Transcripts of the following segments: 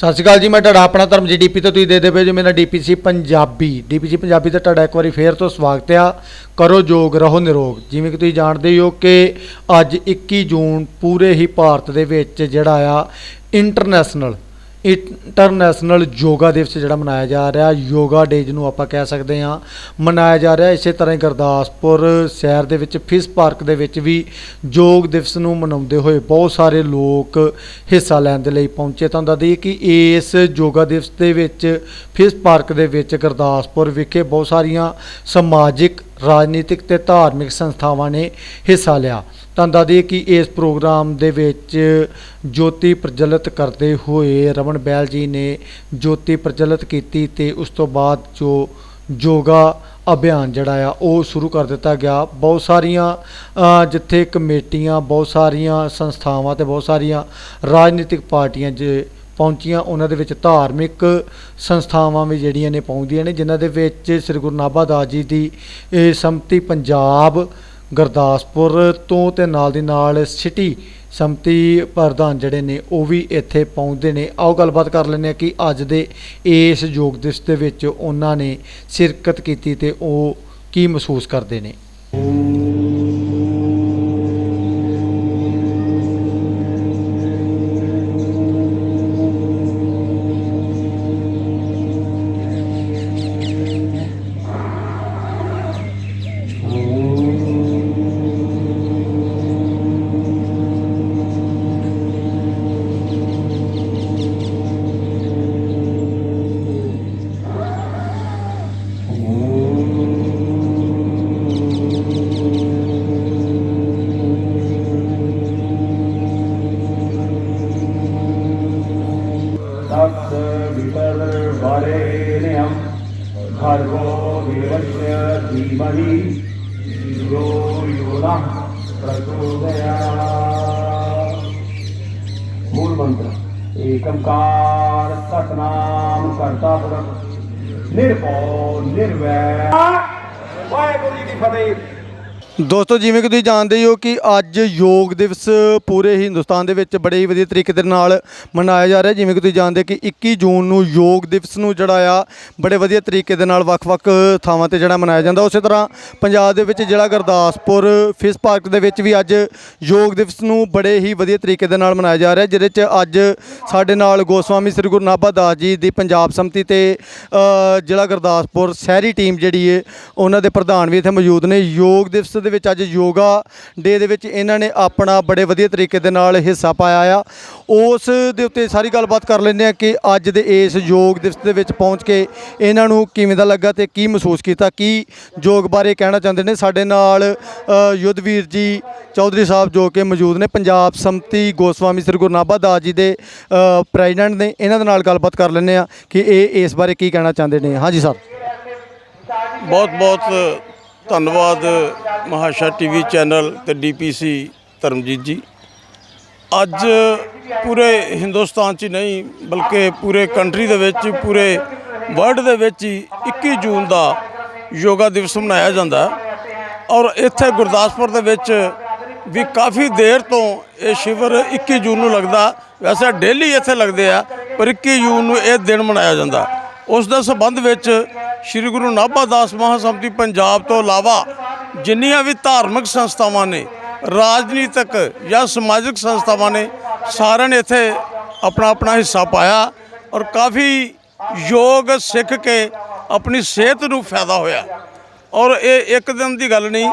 ਸਤਿ ਸ਼੍ਰੀ ਅਕਾਲ ਜੀ, ਮੈਂ ਤੁਹਾਡਾ ਆਪਣਾ ਧਰਮ ਡੀਪੀ ਤੋਂ ਤੁਸੀਂ ਦੇ ਦੇ ਪਏ ਜੀ, ਮੇਰਾ ਡੀਪੀਸੀ ਪੰਜਾਬੀ। ਡੀਪੀਸੀ ਪੰਜਾਬੀ ਤੇ ਤੁਹਾਡਾ ਇੱਕ ਵਾਰੀ ਫੇਰ ਤੋਂ ਸਵਾਗਤ ਆ। ਕਰੋ ਯੋਗ ਰਹੋ ਨਿਰੋਗ। ਜਿਵੇਂ ਕਿ ਤੁਸੀਂ ਜਾਣਦੇ ਹੋ ਕਿ ਅੱਜ 21 ਜੂਨ ਪੂਰੇ ਹੀ ਭਾਰਤ ਦੇ ਵਿੱਚ ਜਿਹੜਾ ਆ ਇੰਟਰਨੈਸ਼ਨਲ ਇੰਟਰਨੈਸ਼ਨਲ ਯੋਗਾ ਦਿਵਸ ਜਿਹੜਾ ਮਨਾਇਆ ਜਾ ਰਿਹਾ, ਯੋਗਾ ਡੇ ਜਿਹਨੂੰ ਆਪਾਂ ਕਹਿ ਸਕਦੇ ਹਾਂ, ਮਨਾਇਆ ਜਾ ਰਿਹਾ ਇਸੇ ਤਰ੍ਹਾਂ ਹੀ ਗੁਰਦਾਸਪੁਰ ਸ਼ਹਿਰ ਦੇ ਵਿੱਚ, ਫਿਸ ਪਾਰਕ ਦੇ ਵਿੱਚ ਵੀ ਯੋਗ ਦਿਵਸ ਨੂੰ ਮਨਾਉਂਦੇ ਹੋਏ ਬਹੁਤ ਸਾਰੇ ਲੋਕ ਹਿੱਸਾ ਲੈਣ ਦੇ ਲਈ ਪਹੁੰਚੇ। ਤਾਂ ਦੱਸ ਦਈਏ ਕਿ ਇਸ ਯੋਗਾ ਦਿਵਸ ਦੇ ਵਿੱਚ, ਫਿਸ ਪਾਰਕ ਦੇ ਵਿੱਚ ਗੁਰਦਾਸਪੁਰ ਵਿਖੇ ਬਹੁਤ ਸਾਰੀਆਂ ਸਮਾਜਿਕ ਰਾਜਨੀਤਿਕ ਤੇ ਧਾਰਮਿਕ ਸੰਸਥਾਵਾਂ ਨੇ ਹਿੱਸਾ ਲਿਆ। ਤੁਹਾਨੂੰ ਦੱਸ ਕਿ ਇਸ ਪ੍ਰੋਗਰਾਮ ਦੇ ਵਿੱਚ ਜੋਤੀ ਪ੍ਰਜਲਿਤ ਕਰਦੇ ਹੋਏ ਰਮਨ ਬੈਲ ਜੀ ਨੇ ਜੋਤੀ ਪ੍ਰਜਲਿਤ ਕੀਤੀ ਤੇ ਉਸ ਤੋਂ ਬਾਅਦ ਜੋ ਯੋਗਾ ਅਭਿਆਨ ਜਿਹੜਾ ਆ, ਉਹ ਸ਼ੁਰੂ ਕਰ ਦਿੱਤਾ ਗਿਆ। ਬਹੁਤ ਸਾਰੀਆਂ ਜਿੱਥੇ ਕਮੇਟੀਆਂ, ਬਹੁਤ ਸਾਰੀਆਂ ਸੰਸਥਾਵਾਂ ਤੇ ਬਹੁਤ ਸਾਰੀਆਂ ਰਾਜਨੀਤਿਕ ਪਾਰਟੀਆਂ ਜੇ ਪਹੁੰਚੀਆਂ, ਉਹਨਾਂ ਦੇ ਵਿੱਚ ਧਾਰਮਿਕ ਸੰਸਥਾਵਾਂ ਵੀ ਜਿਹੜੀਆਂ ਨੇ ਪਹੁੰਚਦੀਆਂ ਨੇ, ਜਿਨ੍ਹਾਂ ਦੇ ਵਿੱਚ ਸ੍ਰੀ ਗੁਰੂ ਨਾਭਾ ਦਾਸ ਜੀ ਦੀ ਇਹ ਸੰਮਤੀ ਪੰਜਾਬ, ਗੁਰਦਾਸਪੁਰ ਤੋਂ ਤੇ ਨਾਲ ਦੀ ਨਾਲ ਸਿਟੀ ਸੰਮਤੀ ਪ੍ਰਧਾਨ ਜਿਹੜੇ ਨੇ, ਉਹ ਵੀ ਇੱਥੇ ਪਹੁੰਚਦੇ ਨੇ। ਆਓ ਗੱਲਬਾਤ ਕਰ ਲੈਂਦੇ ਹਾਂ ਕਿ ਅੱਜ ਦੇ ਇਸ ਯੋਗ ਦਿਵਸ ਦੇ ਵਿੱਚ ਉਹਨਾਂ ਨੇ ਸ਼ਿਰਕਤ ਕੀਤੀ ਤੇ ਉਹ ਕੀ ਮਹਿਸੂਸ ਕਰਦੇ ਨੇ। तप्त विपर वरेण्यं भर्गो विवस्य धीमहि धियो यो नः प्रचोदयात् मूल मंत्र एकम कार सतनाम करता पुरख निर्भौ निर्वैर वाहेगुरु जी की फतेह ਦੋਸਤੋ, ਜਿਵੇਂ ਕਿ ਤੁਸੀਂ ਜਾਣਦੇ ਹੀ ਹੋ ਕਿ ਅੱਜ ਯੋਗ ਦਿਵਸ ਪੂਰੇ ਹੀ ਹਿੰਦੁਸਤਾਨ ਦੇ ਵਿੱਚ ਬੜੇ ਹੀ ਵਧੀਆ ਤਰੀਕੇ ਦੇ ਨਾਲ ਮਨਾਇਆ ਜਾ ਰਿਹਾ। ਜਿਵੇਂ ਕਿ ਤੁਸੀਂ ਜਾਣਦੇ ਕਿ 21 ਜੂਨ ਨੂੰ ਯੋਗ ਦਿਵਸ ਨੂੰ ਜਿਹੜਾ ਆ, ਬੜੇ ਵਧੀਆ ਤਰੀਕੇ ਦੇ ਨਾਲ ਵੱਖ-ਵੱਖ ਥਾਵਾਂ ਤੇ ਜਿਹੜਾ ਮਨਾਇਆ ਜਾਂਦਾ। ਉਸੇ ਤਰ੍ਹਾਂ ਪੰਜਾਬ ਦੇ ਵਿੱਚ ਜਿਹੜਾ ਗੁਰਦਾਸਪੁਰ ਫਿਸ ਪਾਰਕ ਦੇ ਵਿੱਚ ਵੀ ਅੱਜ ਯੋਗ ਦਿਵਸ ਨੂੰ ਬੜੇ ਹੀ ਵਧੀਆ ਤਰੀਕੇ ਦੇ ਨਾਲ ਮਨਾਇਆ ਜਾ ਰਿਹਾ, ਜਿਹਦੇ 'ਚ ਅੱਜ ਸਾਡੇ ਨਾਲ ਗੋਸਵਾਮੀ ਸ੍ਰੀ ਗੁਰੂ ਨਾਭਾ ਦਾਸ ਜੀ ਦੀ ਪੰਜਾਬ ਸੰਮਤੀ ਤੇ ਜ਼ਿਲ੍ਹਾ ਗੁਰਦਾਸਪੁਰ ਸ਼ਹਿਰੀ ਟੀਮ ਜਿਹੜੀ ਹੈ ਉਹਨਾਂ ਦੇ ਪ੍ਰਧਾਨ ਵੀ ਇੱਥੇ ਮੌਜੂਦ ਨੇ। ਯੋਗ ਦਿਵਸ ਦੇ ਵਿੱਚ ਅੱਜ ਯੋਗਾ ਡੇ ਦੇ ਵਿੱਚ ਇਹਨਾਂ ਨੇ ਆਪਣਾ ਬੜੇ ਵਧੀਆ ਤਰੀਕੇ ਦੇ ਨਾਲ ਹਿੱਸਾ ਪਾਇਆ ਆ। ਉਸ ਦੇ ਉੱਤੇ ਸਾਰੀ ਗੱਲਬਾਤ ਕਰ ਲੈਂਦੇ ਆ ਕਿ ਅੱਜ ਦੇ ਇਸ ਯੋਗ ਦਿਵਸ ਦੇ ਵਿੱਚ ਪਹੁੰਚ ਕੇ ਇਹਨਾਂ ਨੂੰ ਕਿਵੇਂ ਦਾ ਲੱਗਾ ਤੇ ਕੀ ਮਹਿਸੂਸ ਕੀਤਾ, ਕੀ ਯੋਗ ਬਾਰੇ ਕਹਿਣਾ ਚਾਹੁੰਦੇ ਨੇ। ਸਾਡੇ ਨਾਲ ਯੁੱਧਵੀਰ ਜੀ ਚੌਧਰੀ ਸਾਹਿਬ ਜੋ ਕਿ ਮੌਜੂਦ ਨੇ, ਪੰਜਾਬ ਸੰਮਤੀ ਗੋਸਵਾਮੀ ਸ੍ਰੀ ਗੁਰੂ ਨਾਭਾ ਦਾਸ ਜੀ ਦੇ ਪ੍ਰੈਜ਼ੀਡੈਂਟ ਨੇ, ਇਹਨਾਂ ਦੇ ਨਾਲ ਗੱਲਬਾਤ ਕਰ ਲੈਂਦੇ ਆ ਕਿ ਇਹ ਇਸ ਬਾਰੇ ਕੀ ਕਹਿਣਾ ਚਾਹੁੰਦੇ ਨੇ। ਹਾਂਜੀ ਸਰ। ਬਹੁਤ ਬਹੁਤ ਧੰਨਵਾਦ ਮਹਾਸ਼ਾ ਟੀਵੀ ਚੈਨਲ ਤੇ ਡੀਪੀਸੀ ਧਰਮਜੀਤ ਜੀ। ਅੱਜ ਪੂਰੇ ਹਿੰਦੁਸਤਾਨ 'ਚ ਹੀ ਨਹੀਂ, ਬਲਕਿ ਪੂਰੇ ਕੰਟਰੀ ਦੇ ਵਿੱਚ, ਪੂਰੇ ਵਰਲਡ ਦੇ ਵਿੱਚ ਹੀ 21 ਜੂਨ ਦਾ ਯੋਗਾ ਦਿਵਸ ਮਨਾਇਆ ਜਾਂਦਾ। ਔਰ ਇੱਥੇ ਗੁਰਦਾਸਪੁਰ ਦੇ ਵਿੱਚ ਵੀ ਕਾਫੀ ਦੇਰ ਤੋਂ ਇਹ ਸ਼ਿਵਰ 21 ਜੂਨ ਨੂੰ ਲੱਗਦਾ। ਵੈਸੇ ਡੇਲੀ ਇੱਥੇ ਲੱਗਦੇ ਆ, ਪਰ 21 ਜੂਨ ਨੂੰ ਇਹ ਦਿਨ ਮਨਾਇਆ ਜਾਂਦਾ। ਉਸ ਦੇ ਸੰਬੰਧ ਵਿੱਚ ਸ੍ਰੀ ਗੁਰੂ ਨਾਭਾ ਦਾਸ ਮਹਾਸੰਮਤੀ ਪੰਜਾਬ ਤੋਂ ਇਲਾਵਾ ਜਿੰਨੀਆਂ ਵੀ ਧਾਰਮਿਕ ਸੰਸਥਾਵਾਂ ਨੇ, ਰਾਜਨੀਤਿਕ ਜਾਂ ਸਮਾਜਿਕ ਸੰਸਥਾਵਾਂ ਨੇ, ਸਾਰਿਆਂ ਨੇ ਇੱਥੇ ਆਪਣਾ ਆਪਣਾ ਹਿੱਸਾ ਪਾਇਆ ਔਰ ਕਾਫੀ ਯੋਗ ਸਿੱਖ ਕੇ ਆਪਣੀ ਸਿਹਤ ਨੂੰ ਫਾਇਦਾ ਹੋਇਆ। ਔਰ ਇਹ ਇੱਕ ਦਿਨ ਦੀ ਗੱਲ ਨਹੀਂ,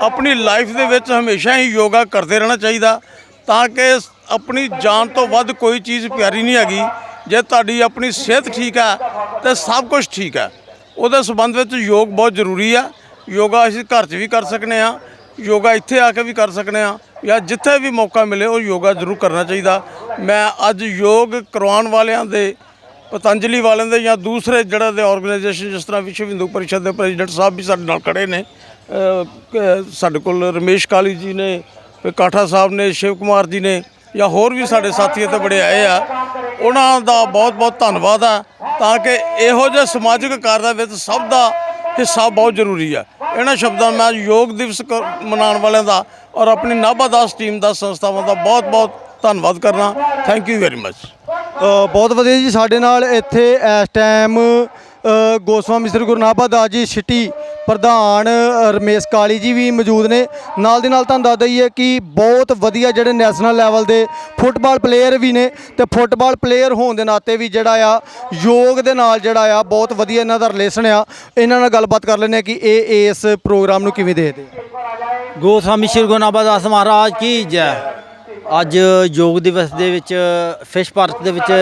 ਆਪਣੀ ਲਾਈਫ ਦੇ ਵਿੱਚ ਹਮੇਸ਼ਾ ਹੀ ਯੋਗਾ ਕਰਦੇ ਰਹਿਣਾ ਚਾਹੀਦਾ ਤਾਂ ਕਿ ਆਪਣੀ ਜਾਨ ਤੋਂ ਵੱਧ ਕੋਈ ਚੀਜ਼ ਪਿਆਰੀ ਨਹੀਂ ਹੈਗੀ। ਜੇ ਤੁਹਾਡੀ ਆਪਣੀ ਸਿਹਤ ਠੀਕ ਹੈ, ਤੇ ਸਭ ਕੁਝ ਠੀਕ ਹੈ। ਉਹਦੇ ਸੰਬੰਧ ਵਿੱਚ ਯੋਗ ਬਹੁਤ ਜ਼ਰੂਰੀ ਆ। ਯੋਗਾ ਅਸੀਂ ਘਰ 'ਚ ਵੀ ਕਰ ਸਕਨੇ ਆ। ਯੋਗਾ ਇੱਥੇ ਆ ਕੇ ਵੀ ਕਰ ਸਕਨੇ ਆ। ਜਾਂ ਜਿੱਥੇ ਵੀ ਮੌਕਾ ਮਿਲੇ, ਉਹ ਯੋਗਾ ਜ਼ਰੂਰ ਕਰਨਾ ਚਾਹੀਦਾ। ਮੈਂ ਅੱਜ ਯੋਗ ਕਰਵਾਉਣ ਵਾਲਿਆਂ ਦੇ, ਪਤੰਜਲੀ ਵਾਲਿਆਂ ਦੇ ਜਾਂ ਦੂਸਰੇ ਜਿਹੜਾ ਦੇ ਆਰਗੇਨਾਈਜੇਸ਼ਨ ਜਿਸ ਤਰ੍ਹਾਂ ਵਿਸ਼ਵ ਹਿੰਦੂ ਪਰਿਸ਼ਦ ਦੇ ਪ੍ਰੈਜ਼ੀਡੈਂਟ ਸਾਹਿਬ ਵੀ ਸਾਡੇ ਨਾਲ ਖੜੇ ਨੇ ਸਾਡੇ ਕੋਲ ਰਮੇਸ਼ ਕਾਲੀ ਜੀ ਨੇ ਕਾਠਾ ਸਾਹਿਬ ਨੇ, ਸ਼ਿਵ ਕੁਮਾਰ ਜੀ ਨੇ ਜਾਂ ਹੋਰ ਵੀ ਸਾਡੇ ਸਾਥੀ ਇੱਥੇ ਬੜੇ ਆਏ ਆ, ਉਹਨਾਂ ਦਾ ਬਹੁਤ ਬਹੁਤ ਧੰਨਵਾਦ ਆ, ਤਾਂ ਕਿ ਇਹੋ ਜਿਹੇ ਸਮਾਜਿਕ ਕਾਰਜਾਂ ਵਿੱਚ ਸਭ ਦਾ ਹਿੱਸਾ ਬਹੁਤ ਜ਼ਰੂਰੀ ਆ। ਇਹਨਾਂ ਸ਼ਬਦਾਂ ਨਾਲ ਮੈਂ ਯੋਗ ਦਿਵਸ ਕ- ਮਨਾਉਣ ਵਾਲਿਆਂ ਦਾ ਔਰ ਆਪਣੀ ਨਾਭਾ ਦਾਸ ਟੀਮ ਦਾ ਸੰਸਥਾਵਾਂ ਦਾ ਬਹੁਤ ਬਹੁਤ ਧੰਨਵਾਦ ਕਰਨਾ। ਥੈਂਕ ਯੂ ਵੈਰੀ ਮੱਚ ਬਹੁਤ ਵਧੀਆ ਜੀ ਸਾਡੇ ਨਾਲ ਇੱਥੇ ਇਸ ਟਾਈਮ ਗੋਸਵਾਮੀ ਸ੍ਰੀ ਗੁਰੂ ਨਾਭਾ ਦਾਸ ਜੀ ਸਿਟੀ ਪ੍ਰਧਾਨ ਰਮੇਸ਼ ਕਾਲੀ ਜੀ ਵੀ ਮੌਜੂਦ ਨੇ। ਨਾਲ ਦੀ ਨਾਲ ਤੁਹਾਨੂੰ ਦੱਸ ਦਈਏ ਕਿ ਬਹੁਤ ਵਧੀਆ ਜਿਹੜੇ ਨੈਸ਼ਨਲ ਲੈਵਲ ਦੇ ਫੁੱਟਬਾਲ ਪਲੇਅਰ ਵੀ ਨੇ ਤੇ ਫੁੱਟਬਾਲ ਪਲੇਅਰ ਹੋਣ ਦੇ ਨਾਤੇ ਵੀ ਜਿਹੜਾ ਆ, ਯੋਗ ਦੇ ਨਾਲ ਜਿਹੜਾ ਆ, ਬਹੁਤ ਵਧੀਆ ਇਹਨਾਂ ਦਾ ਰਿਲੇਸ਼ਨ ਆ। ਇਹਨਾਂ ਨਾਲ ਗੱਲਬਾਤ ਕਰ ਲੈਂਦੇ ਆ ਕਿ ਇਹ ਇਸ ਪ੍ਰੋਗਰਾਮ ਨੂੰ ਕਿਵੇਂ ਦੇਖਦੇ ਗੋਸਵਾਮੀ ਸ਼੍ਰੀ ਗੁਰੂ ਨਾਨਕ ਦਾਸ ਮਹਾਰਾਜ, ਕੀ ਜੈ। ਅੱਜ ਯੋਗ ਦਿਵਸ ਦੇ ਵਿੱਚ, ਫਿਸ਼ ਪਾਰਕ ਦੇ ਵਿੱਚ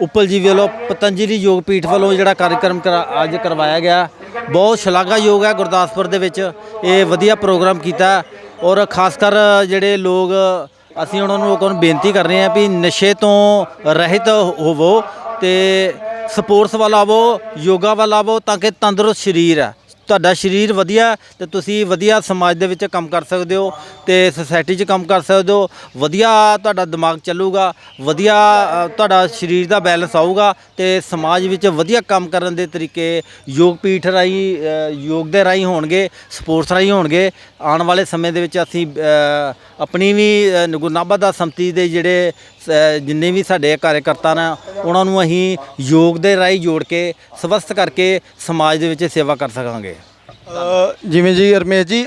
ਉਪਲ ਜੀ ਵੱਲੋਂ ਪਤੰਜਲੀ ਯੋਗ ਪੀਠ ਵੱਲੋਂ ਜਿਹੜਾ ਕਾਰਜਕ੍ਰਮ ਕਰਾ- ਅੱਜ ਕਰਵਾਇਆ ਗਿਆ। ਬਹੁਤ ਸ਼ਲਾਘਾਯੋਗ ਹੈ ਗੁਰਦਾਸਪੁਰ ਦੇ ਵਿੱਚ। ਇਹ ਵਧੀਆ ਪ੍ਰੋਗਰਾਮ ਕੀਤਾ ਔਰ ਖਾਸ ਕਰ ਜਿਹੜੇ ਲੋਕ, ਅਸੀਂ ਉਹਨਾਂ ਨੂੰ ਲੋਕਾਂ ਨੂੰ ਬੇਨਤੀ ਕਰ ਰਹੇ ਹਾਂ ਵੀ ਨਸ਼ੇ ਤੋਂ ਰਹਿਤ ਹੋਵੋ ਤੇ ਸਪੋਰਟਸ ਵੱਲ ਆਵੋ, ਯੋਗਾ ਵੱਲ ਆਵੋ ਤਾਂ ਕਿ ਤੰਦਰੁਸਤ ਸਰੀਰ ਹੈ। ਤੁਹਾਡਾ ਸਰੀਰ ਵਧੀਆ ਹੈ ਤੇ ਤੁਸੀਂ ਵਧੀਆ ਸਮਾਜ ਦੇ ਵਿੱਚ ਕੰਮ ਕਰ ਸਕਦੇ ਹੋ ਤੇ ਸੋਸਾਇਟੀ 'ਚ ਕੰਮ ਕਰ ਸਕਦੇ ਹੋ ਵਧੀਆ ਤੁਹਾਡਾ ਦਿਮਾਗ ਚੱਲੂਗਾ ਵਧੀਆ ਅ, ਤੁਹਾਡਾ ਸਰੀਰ ਦਾ ਬੈਲੈਂਸ ਆਊਗਾ ਤੇ ਸਮਾਜ ਵਿੱਚ ਵਧੀਆ ਕੰਮ ਕਰਨ ਦੇ ਤਰੀਕੇ ਯੋਗ ਪੀਠ ਰਾਹੀਂ ਅ, ਯੋਗ ਦੇ ਰਾਹੀਂ ਹੋਣਗੇ ਸਪੋਰਟਸ ਰਾਹੀਂ ਹੋਣਗੇ। ਆਉਣ ਵਾਲੇ ਸਮੇਂ ਦੇ ਵਿੱਚ ਅਸੀਂ ਅ, ਆਪਣੀ ਵੀ ਅ, ਗੁਰੂ ਨਾਭਾ ਦਾ ਸੰਮਤੀ ਦੇ ਜਿਹੜੇ ਜਿੰਨੇ ਵੀ ਸਾਡੇ ਕਾਰਜਕਰਤਾ ਨੇ, ਉਹਨਾਂ ਨੂੰ ਅਸੀਂ ਯੋਗ ਦੇ ਰਾਹੀਂ ਜੋੜ ਕੇ, ਸਵਸਥ ਕਰਕੇ ਸਮਾਜ ਦੇ ਵਿੱਚ ਸੇਵਾ ਕਰ ਸਕਾਂਗੇ। ਜਿਵੇਂ ਜੀ ਰਮੇਸ਼ ਜੀ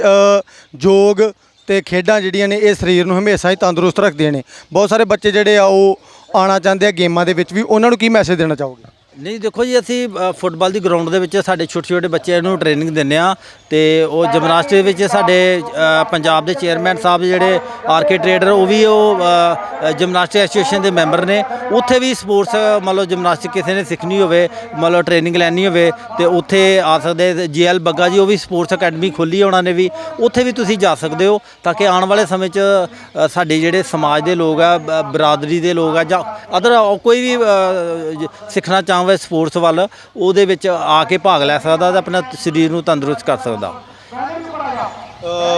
ਯੋਗ ਤੇ ਖੇਡਾਂ ਜਿਹੜੀਆਂ ਨੇ, ਇਹ ਸਰੀਰ ਨੂੰ ਹਮੇਸ਼ਾ ਹੀ ਤੰਦਰੁਸਤ ਰੱਖਦੀਆਂ ਨੇ। ਬਹੁਤ ਸਾਰੇ ਬੱਚੇ ਜਿਹੜੇ ਆ, ਉਹ ਆਉਣਾ ਚਾਹੁੰਦੇ ਆ ਗੇਮਾਂ ਦੇ ਵਿੱਚ ਵੀ, ਉਹਨਾਂ ਨੂੰ ਕੀ ਮੈਸੇਜ ਦੇਣਾ ਚਾਹੋਗੇ? ਨਹੀਂ ਦੇਖੋ ਜੀ ਅਸੀਂ ਅ, ਫੁੱਟਬਾਲ ਦੀ ਗਰਾਊਂਡ ਦੇ ਵਿੱਚ ਸਾਡੇ ਛੋਟੇ ਛੋਟੇ ਬੱਚਿਆਂ ਨੂੰ ਟ੍ਰੇਨਿੰਗ ਦਿੰਦੇ ਆ ਤੇ ਉਹ ਜਿਮਨਾਸਟਿਕ ਵਿੱਚ ਸਾਡੇ ਅ, ਪੰਜਾਬ ਦੇ ਚੇਅਰਮੈਨ ਸਾਹਿਬ ਜਿਹੜੇ ਆਰਕੇ ਟ੍ਰੇਡਰ ਉਹ ਵੀ ਉਹ ਅ, ਜਿਮਨਾਸਟਿਕ ਐਸੋਸੀਏਸ਼ਨ ਦੇ ਮੈਂਬਰ ਨੇ। ਉੱਥੇ ਵੀ ਸਪੋਰਟਸ ਮਤਲਬ ਲਓ ਜਿਮਨਾਸਟਿਕ ਕਿਸੇ ਨੇ ਸਿੱਖਣੀ ਹੋਵੇ ਮਤਲਬ ਟ੍ਰੇਨਿੰਗ ਲੈਣੀ ਹੋਵੇ ਤੇ ਉੱਥੇ ਆ ਸਕਦੇ ਜੀਐਲ ਬੱਗਾ ਜੀ ਉਹ ਵੀ ਸਪੋਰਟਸ ਅਕੈਡਮੀ ਖੋਲੀ ਉਹਨਾਂ ਨੇ ਵੀ। ਉੱਥੇ ਵੀ ਤੁਸੀਂ ਜਾ ਸਕਦੇ ਹੋ ਤਾਂ ਕਿ ਆਉਣ ਵਾਲੇ ਸਮੇਂ 'ਚ ਅ, ਸਾਡੇ ਜਿਹੜੇ ਸਮਾਜ ਦੇ ਲੋਕ ਆ ਬ- ਬਰਾਦਰੀ ਦੇ ਲੋਕ ਆ ਜਾਂ ਅਦਰ ਕੋਈ ਵੀ ਅ, ਜ- ਸਿੱਖਣਾ ਚਾਹਵੇ ਸਪੋਰਟਸ ਵੱਲ ਉਹਦੇ ਵਿੱਚ ਆ ਕੇ ਭਾਗ ਲੈ ਸਕਦਾ ਤੇ ਆਪਣਾ ਸਰੀਰ ਨੂੰ ਤੰਦਰੁਸਤ ਕਰ ਸਕਦਾ।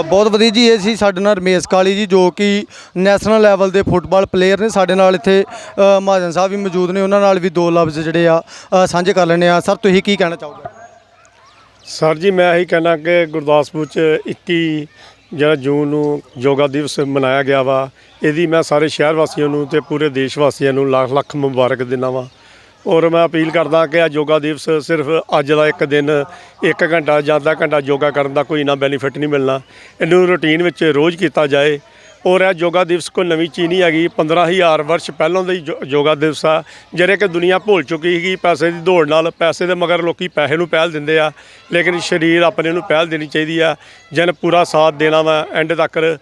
ਬਹੁਤ ਵਧੀਆ ਜੀ ਇਹ ਸੀ ਸਾਡੇ ਨਾਲ ਰਮੇਸ਼ ਕਾਲੀ ਜੀ ਜੋ ਕਿ ਨੈਸ਼ਨਲ ਲੈਵਲ ਦੇ ਫੁੱਟਬਾਲ ਪਲੇਅਰ ਨੇ। ਸਾਡੇ ਨਾਲ ਇੱਥੇ ਮਹਾਜਨ ਸਾਹਿਬ ਵੀ ਮੌਜੂਦ ਨੇ ਉਹਨਾਂ ਨਾਲ ਵੀ ਦੋ ਲਫ਼ਜ਼ ਜਿਹੜੇ ਆ ਅ, ਸਾਂਝੇ ਕਰ ਲੈਣੇ ਆ ਸਰ ਤੁਸੀਂ ਕੀ ਕਹਿਣਾ ਚਾਹੋਗੇ? ਸਰ ਜੀ ਮੈਂ ਇਹੀ ਕਹਿਣਾ ਕਿ ਗੁਰਦਾਸਪੁਰ ਚ 21 ਜਿਹੜਾ ਜੂਨ ਨੂੰ ਯੋਗਾ ਦਿਵਸ ਮਨਾਇਆ ਗਿਆ ਵਾ ਇਹਦੀ ਮੈਂ ਸਾਰੇ ਸ਼ਹਿਰ ਵਾਸੀਆਂ ਨੂੰ ਤੇ ਪੂਰੇ ਦੇਸ਼ ਵਾਸੀਆਂ ਨੂੰ ਲੱਖ ਲੱਖ ਮੁਬਾਰਕ ਦਿੰਦਾ ਵਾਂ। ਔਰ ਮੈਂ ਅਪੀਲ ਕਰਦਾ ਕਿ ਆ ਯੋਗਾ ਦਿਵਸ ਸਿਰਫ ਅੱਜ ਦਾ ਇੱਕ ਦਿਨ, ਇੱਕ ਘੰਟਾ ਜਾਂ ਅੱਧਾ ਘੰਟਾ ਯੋਗਾ ਕਰਨ ਦਾ ਕੋਈ ਨਾ ਬੈਨੀਫਿਟ ਨਹੀਂ ਮਿਲਣਾ। ਇਹਨੂੰ ਰੁਟੀਨ ਵਿੱਚ ਰੋਜ਼ ਕੀਤਾ ਜਾਏ। ਔਰ ਇਹ ਯੋਗਾ ਦਿਵਸ ਕੋਈ ਨਵੀਂ ਚੀਜ਼ ਨਹੀਂ ਹੈਗੀ 15000 ਵਰਸ਼ ਪਹਿਲਾਂ ਦਾ ਹੀ ਯੋ- ਯੋਗਾ ਦਿਵਸ ਆ। ਜਿਹੜੇ ਕਿ ਦੁਨੀਆ ਭੁੱਲ ਚੁੱਕੀ ਸੀਗੀ, ਪੈਸੇ ਦੀ ਦੌੜ ਨਾਲ, ਪੈਸੇ ਦੇ ਮਗਰ ਲੋਕੀ ਪੈਸੇ ਨੂੰ ਪਹਿਲ ਦਿੰਦੇ ਆ, ਲੇਕਿਨ ਸਰੀਰ ਆਪਣੇ ਨੂੰ ਪਹਿਲ ਦੇਣੀ ਚਾਹੀਦੀ ਆ। ਜਨ ਪੂਰਾ ਸਾਥ ਦੇਣਾ ਵਾ ਐਂਡ ਤੱਕ।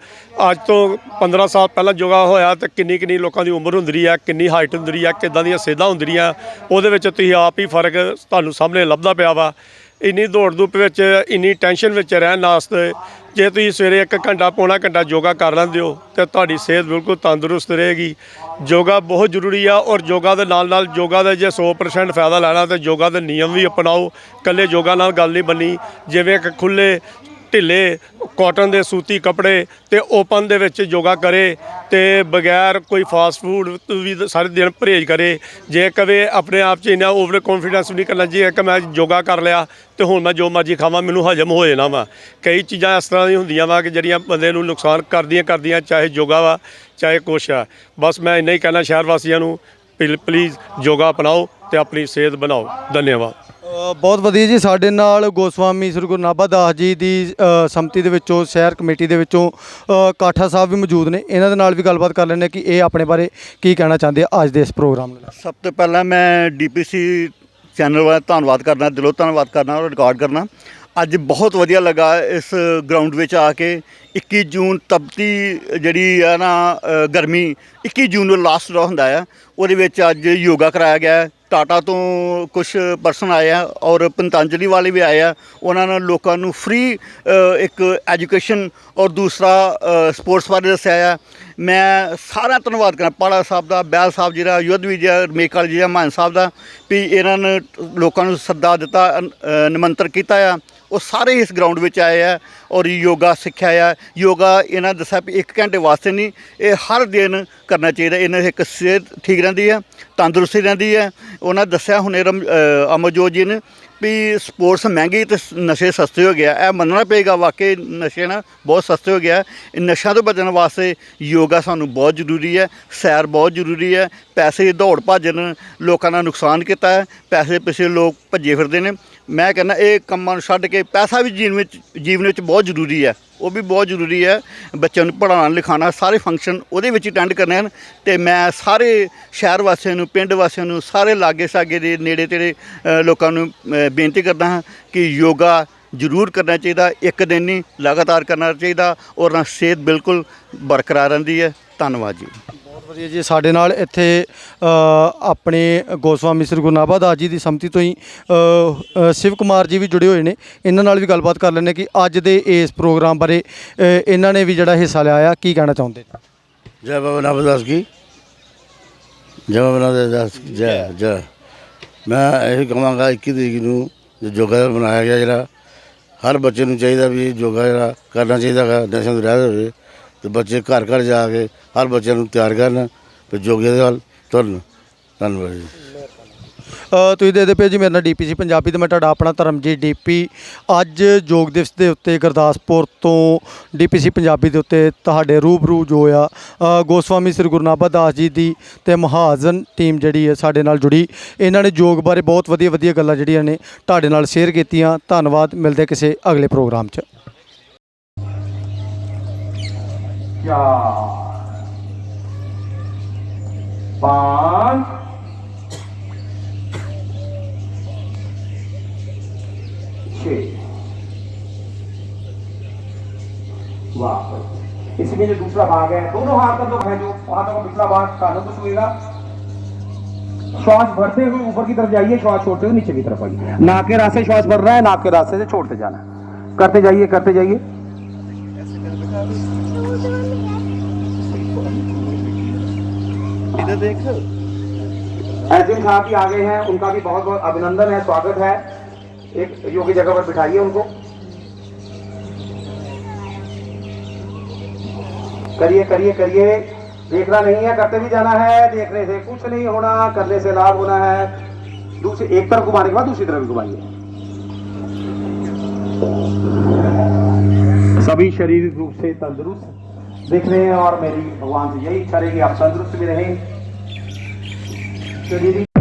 ਅੱਜ ਤੋਂ 15 ਸਾਲ ਪਹਿਲਾਂ ਯੋਗਾ ਹੋਇਆ ਤੇ ਕਿੰਨੀ ਕਿੰਨੀ ਲੋਕਾਂ ਦੀ ਉਮਰ ਹੁੰਦੀ ਆ, ਕਿੰਨੀ ਹਾਈਟ ਹੁੰਦੀ ਆ, ਕਿੱਦਾਂ ਦੀਆਂ ਸਿਹਤਾਂ ਹੁੰਦੀਆਂ ਉਹਦੇ ਵਿੱਚ ਤੁਸੀਂ ਆਪ ਹੀ ਫ਼ਰਕ ਤੁਹਾਨੂੰ ਸਾਹਮਣੇ ਲੱਭਦਾ ਪਿਆ ਵਾ। ਇੰਨੀ ਦੌੜ ਧੁੱਪ ਵਿੱਚ, ਇੰਨੀ ਟੈਨਸ਼ਨ ਵਿੱਚ ਰਹਿਣ ਵਾਸਤੇ ਜੇ ਤੁਸੀਂ ਸਵੇਰੇ ਇੱਕ ਘੰਟਾ ਪੌਣਾ ਘੰਟਾ ਯੋਗਾ ਕਰ ਲੈਂਦੇ ਹੋ, ਤੇ ਤੁਹਾਡੀ ਸਿਹਤ ਬਿਲਕੁਲ ਤੰਦਰੁਸਤ ਰਹੇਗੀ। ਯੋਗਾ ਬਹੁਤ ਜ਼ਰੂਰੀ ਆ ਔਰ ਯੋਗਾ ਦੇ ਨਾਲ ਨਾਲ ਯੋਗਾ ਦਾ ਜੇ 100% ਫਾਇਦਾ ਲੈਣਾ, ਤੇ ਯੋਗਾ ਦੇ ਨਿਯਮ ਵੀ ਅਪਣਾਓ। ਇਕੱਲੇ ਯੋਗਾ ਨਾਲ ਗੱਲ ਨਹੀਂ ਬੰਨੀ। ਜਿਵੇਂ ਇੱਕ ਖੁੱਲੇ ਢਿੱਲੇ ਕਾਟਨ ਦੇ ਸੂਤੀ ਕੱਪੜੇ ਤੇ ਓਪਨ ਦੇ ਵਿੱਚ ਯੋਗਾ ਕਰੇ ਤੇ ਬਗੈਰ ਕੋਈ ਫਾਸਟ ਫੂਡ ਵੀ ਸਾਰੇ ਦਿਨ ਪਰਹੇਜ਼ ਕਰੇ। ਜੇ ਕਵੇ ਆਪਣੇ ਆਪ 'ਚ ਇੰਨਾ ਓਵਰ ਕੌਨਫੀਡੈਂਸ ਨਹੀਂ ਕਰਨਾ, ਜੀ ਕਿ ਮੈਂ ਯੋਗਾ ਕਰ ਲਿਆ ਤੇ ਹੁਣ ਮੈਂ ਜੋ ਮਰਜ਼ੀ ਖਾਵਾਂ, ਮੈਨੂੰ ਹਜਮ ਹੋ ਜਾਣਾ ਵਾ। ਕਈ ਚੀਜ਼ਾਂ ਇਸ ਤਰ੍ਹਾਂ ਦੀਆਂ ਹੁੰਦੀਆਂ ਵਾ ਕਿ ਜਿਹੜੀਆਂ ਬੰਦੇ ਨੂੰ ਨੁਕਸਾਨ ਕਰਦੀਆਂ ਕਰਦੀਆਂ, ਚਾਹੇ ਯੋਗਾ ਵਾ, ਚਾਹੇ ਕੁਛ ਆ। ਬਸ ਮੈਂ ਇੰਨਾ ਹੀ ਕਹਿਣਾ ਸ਼ਹਿਰ ਵਾਸੀਆਂ ਨੂੰ ਪਲੀਜ਼ ਯੋਗਾ ਅਪਣਾਓ ਤੇ ਆਪਣੀ ਸਿਹਤ ਬਣਾਓ। ਧੰਨਵਾਦ। ਬਹੁਤ ਵਧੀਆ ਜੀ। ਸਾਡੇ ਨਾਲ ਗੋਸਵਾਮੀ ਸ੍ਰੀ ਗੁਰੂ ਨਾਭਾ ਦਾਸ ਜੀ ਦੀ ਸੰਮਤੀ ਦੇ ਵਿੱਚੋਂ, ਸ਼ਹਿਰ ਕਮੇਟੀ ਦੇ ਵਿੱਚੋਂ ਕਾਠਾ ਸਾਹਿਬ ਵੀ ਮੌਜੂਦ ਨੇ। ਇਹਨਾਂ ਦੇ ਨਾਲ ਵੀ ਗੱਲਬਾਤ ਕਰ ਲੈਂਦੇ ਹਾਂ ਕਿ ਇਹ ਆਪਣੇ ਬਾਰੇ ਕੀ ਕਹਿਣਾ ਚਾਹੁੰਦੇ ਆ ਅੱਜ ਦੇ ਇਸ ਪ੍ਰੋਗਰਾਮ ਨੂੰ ਸਭ ਤੋਂ ਪਹਿਲਾਂ ਮੈਂ ਡੀਪੀਸੀ ਚੈਨਲ ਵਾਲਾ ਧੰਨਵਾਦ ਕਰਨਾ ਦਿਲੋਂ ਧੰਨਵਾਦ ਕਰਨਾ ਔਰ ਰਿਕਾਰਡ ਕਰਨਾ ਅੱਜ ਬਹੁਤ ਵਧੀਆ ਲੱਗਾ ਇਸ ਗਰਾਊਂਡ ਵਿੱਚ ਆ ਕੇ। 21 ਜੂਨ ਤਪਤੀ ਜਿਹੜੀ ਆ ਨਾ ਗਰਮੀ 21 ਜੂਨ ਨੂੰ ਲਾਸਟ ਰਾ ਹੁੰਦਾ ਆ। ਉਹਦੇ ਵਿੱਚ ਅੱਜ ਯੋਗਾ ਕਰਾਇਆ ਗਿਆ। ਟਾਟਾ ਤੋਂ ਕੁਝ ਪਰਸਨ ਆਏ ਆ ਔਰ ਪੰਤੰਜਲੀ ਵਾਲੇ ਵੀ ਆਏ ਆ। ਉਹਨਾਂ ਨੇ ਲੋਕਾਂ ਨੂੰ ਫ੍ਰੀ ਇੱਕ ਐਜੂਕੇਸ਼ਨ ਔਰ ਦੂਸਰਾ ਸਪੋਰਟਸ ਬਾਰੇ ਦੱਸਿਆ ਆ। ਮੈਂ ਸਾਰਾ ਧੰਨਵਾਦ ਕਰਾਂ। ਪਾੜਾ ਸਾਹਿਬ ਦਾ, ਬੈਲ ਸਾਹਿਬ ਜਿਹੜਾ ਯੁੱਧ ਵੀ ਜਿਹੜਾ ਮੇਕਲ ਜੀ ਮਾਨ ਸਾਹਿਬ ਦਾ, ਵੀ ਇਹਨਾਂ ਨੇ ਲੋਕਾਂ ਨੂੰ ਸੱਦਾ ਦਿੱਤਾ ਨਿਮੰਤਰ ਕੀਤਾ ਆ। ਉਹ ਸਾਰੇ ਇਸ ਗਰਾਊਂਡ ਵਿੱਚ ਆਏ ਆ। ਔਰ ਯੋਗਾ ਸਿੱਖਿਆ ਆ। ਯੋਗਾ ਇਹਨਾਂ ਦੱਸਿਆ ਵੀ 1 ਘੰਟੇ ਵਾਸਤੇ ਨਹੀਂ, ਇਹ ਹਰ ਦਿਨ ਕਰਨਾ ਚਾਹੀਦਾ। ਇਹਨਾਂ ਇੱਕ ਸਿਹਤ ਠੀਕ ਰਹਿੰਦੀ ਹੈ ਤੰਦਰੁਸਤੀ ਰਹਿੰਦੀ ਹੈ ਉਹਨਾਂ ਦੱਸਿਆ ਹੁਣੇ ਰਮ- ਅਮਰਜੋਤ ਜੀ ਨੇ ਵੀ ਸਪੋਰਟਸ ਮਹਿੰਗੀ ਤੇ ਨਸ਼ੇ ਸਸਤੇ ਹੋ ਗਿਆ ਇਹ ਮੰਨਣਾ ਪਏਗਾ, ਵਾਕਈ ਨਸ਼ੇ ਨਾ ਬਹੁਤ ਸਸਤੇ ਹੋ ਗਿਆ ਨਸ਼ਿਆਂ ਤੋਂ ਬਚਣ ਵਾਸਤੇ ਯੋਗਾ ਸਾਨੂੰ ਬਹੁਤ ਜ਼ਰੂਰੀ ਹੈ ਸੈਰ ਬਹੁਤ ਜ਼ਰੂਰੀ ਹੈ ਪੈਸੇ ਦੌੜ ਭੱਜ ਲੋਕਾਂ ਦਾ ਨੁਕਸਾਨ ਕੀਤਾ ਹੈ। ਪੈਸੇ ਪਿੱਛੇ ਲੋਕ ਭੱਜੇ ਫਿਰਦੇ ਨੇ। ਮੈਂ ਕਹਿੰਦਾ ਇਹ ਕੰਮਾਂ ਨੂੰ ਛੱਡ ਕੇ ਪੈਸਾ ਵੀ ਜੀਵਨ ਵਿੱਚ ਜੀਵਨ ਵਿੱਚ ਬਹੁਤ ਜ਼ਰੂਰੀ ਹੈ। ਉਹ ਵੀ ਬਹੁਤ ਜ਼ਰੂਰੀ ਹੈ। ਬੱਚਿਆਂ ਨੂੰ ਪੜ੍ਹਾਉਣਾ, ਲਿਖਾਉਣਾ, ਸਾਰੇ ਫੰਕਸ਼ਨ ਉਹਦੇ ਵਿੱਚ ਅਟੈਂਡ ਕਰਨੇ ਹਨ। ਤੇ ਮੈਂ ਸਾਰੇ ਸ਼ਹਿਰ ਵਾਸੀਆਂ ਨੂੰ, ਪਿੰਡ ਵਾਸੀਆਂ ਨੂੰ, ਸਾਰੇ ਲਾਗੇ ਸਾਗੇ ਦੇ ਨੇੜੇ ਤੇੜੇ ਲੋਕਾਂ ਨੂੰ ਬੇਨਤੀ ਕਰਦਾ ਹਾਂ ਕਿ ਯੋਗਾ ਜ਼ਰੂਰ ਕਰਨਾ ਚਾਹੀਦਾ। ਇੱਕ ਦਿਨ ਨਹੀਂ, ਲਗਾਤਾਰ ਕਰਨਾ ਚਾਹੀਦਾ ਔਰ ਨਾਲ ਸਿਹਤ ਬਿਲਕੁਲ ਬਰਕਰਾਰ ਰਹਿੰਦੀ ਹੈ। ਧੰਨਵਾਦ ਜੀ। ਬਹੁਤ ਵਧੀਆ ਜੀ। ਸਾਡੇ ਨਾਲ ਇੱਥੇ ਆਪਣੇ ਗੋਸਵਾਮੀ ਸ੍ਰੀ ਗੁਰੂ ਨਾਭਾ ਦਾਸ ਜੀ ਦੀ ਸੰਮਤੀ ਤੋਂ ਹੀ ਸ਼ਿਵ ਕੁਮਾਰ ਜੀ ਵੀ ਜੁੜੇ ਹੋਏ ਨੇ। ਇਹਨਾਂ ਨਾਲ ਵੀ ਗੱਲਬਾਤ ਕਰ ਲੈਣੇ ਕਿ ਅੱਜ ਦੇ ਇਸ ਪ੍ਰੋਗਰਾਮ ਬਾਰੇ ਇਹਨਾਂ ਨੇ ਵੀ ਜਿਹੜਾ ਹਿੱਸਾ ਲਿਆ ਆ। ਕੀ ਕਹਿਣਾ ਚਾਹੁੰਦੇ? ਜੈ ਬਾਬਾ ਨਾਭਦਾਸ ਜੀ। ਜੈ ਬਾਬਾ ਨਾਭਦਾਸ ਜੈ। ਜੈ ਮੈਂ ਇਹ ਕਹਾਂਗਾ 21 ਤਰੀਕ ਨੂੰ ਯੋਗਾ ਬਣਾਇਆ ਗਿਆ ਜਿਹੜਾ, ਹਰ ਬੱਚੇ ਨੂੰ ਚਾਹੀਦਾ ਵੀ ਯੋਗਾ ਜਿਹੜਾ ਕਰਨਾ ਚਾਹੀਦਾ ਹੈ ਨਸ਼ਾ ਤੋਂ ਰਹਿ ਜਾਵੇ ਤੇ ਬੱਚੇ ਘਰ ਘਰ ਜਾ ਕੇ ਹਰ ਬੱਚਿਆਂ ਨੂੰ ਤਿਆਰ ਕਰਨ ਤੇ ਯੋਗੇ ਦੇ ਵੱਲ ਤੁਰਨ। ਧੰਨਵਾਦ ਜੀ। ਅ, ਤੁਸੀਂ ਦੇਖਦੇ ਪਏ ਜੀ ਮੇਰਾ ਨਾਮ ਡੀਪੀਸੀ ਪੰਜਾਬੀ ਤੇ ਮੈਂ ਤੁਹਾਡਾ ਆਪਣਾ ਧਰਮਜੀਤ ਡੀਪੀ ਅੱਜ ਯੋਗ ਦਿਵਸ ਦੇ ਉੱਤੇ ਗੁਰਦਾਸਪੁਰ ਤੋਂ ਡੀਪੀਸੀ ਪੰਜਾਬੀ ਦੇ ਉੱਤੇ ਤੁਹਾਡੇ ਰੂਬਰੂ ਜੋ ਆ ਅ, ਗੋਸਵਾਮੀ ਸ੍ਰੀ ਗੁਰੂ ਨਾਭਾ ਦਾਸ ਜੀ ਦੀ ਤੇ ਮਹਾਜਨ ਟੀਮ ਜਿਹੜੀ ਹੈ ਸਾਡੇ ਨਾਲ ਜੁੜੀ। ਇਹਨਾਂ ਨੇ ਯੋਗ ਬਾਰੇ ਬਹੁਤ ਵਧੀਆ ਵਧੀਆ ਗੱਲਾਂ ਜਿਹੜੀਆਂ ਨੇ ਤੁਹਾਡੇ ਨਾਲ ਸ਼ੇਅਰ ਕੀਤੀਆਂ। ਧੰਨਵਾਦ। ਮਿਲਦੇ ਕਿਸੇ ਅਗਲੇ ਪ੍ਰੋਗਰਾਮ 'ਚ। ਚਾਰ पाँच वाह इसमें जो दूसरा भाग है, दोनों हाथ का जो है, जो हाथों का पिछला भाग, कानों को छुएगा। श्वास भरते हुए ऊपर की तरफ़ जाइए, श्वास छोड़ते हुए नीचे की तरफ़ आइए। नाक के रास्ते श्वास भर रहा है, नाक के रास्ते से छोड़ते जाना करते जाइए करते जाइए। अर्जुन साहब भी आगे हैं, उनका भी बहुत बहुत अभिनंदन है, स्वागत है। एक योग्य जगह पर बिठाइए उनको। करिए करिए करिए। देखना नहीं है, करते भी जाना है, देखने से कुछ नहीं होना, करने से लाभ होना है। दूसरी, एक तरफ़ घुमाने के बाद दूसरी तरफ़ घुमाइए। सभी शारीरिक रूप से तंदुरुस्त दिख रहे हैं और मेरी भगवान से यही इच्छा रहेगी आप तंदुरुस्त भी रहें शारीरिक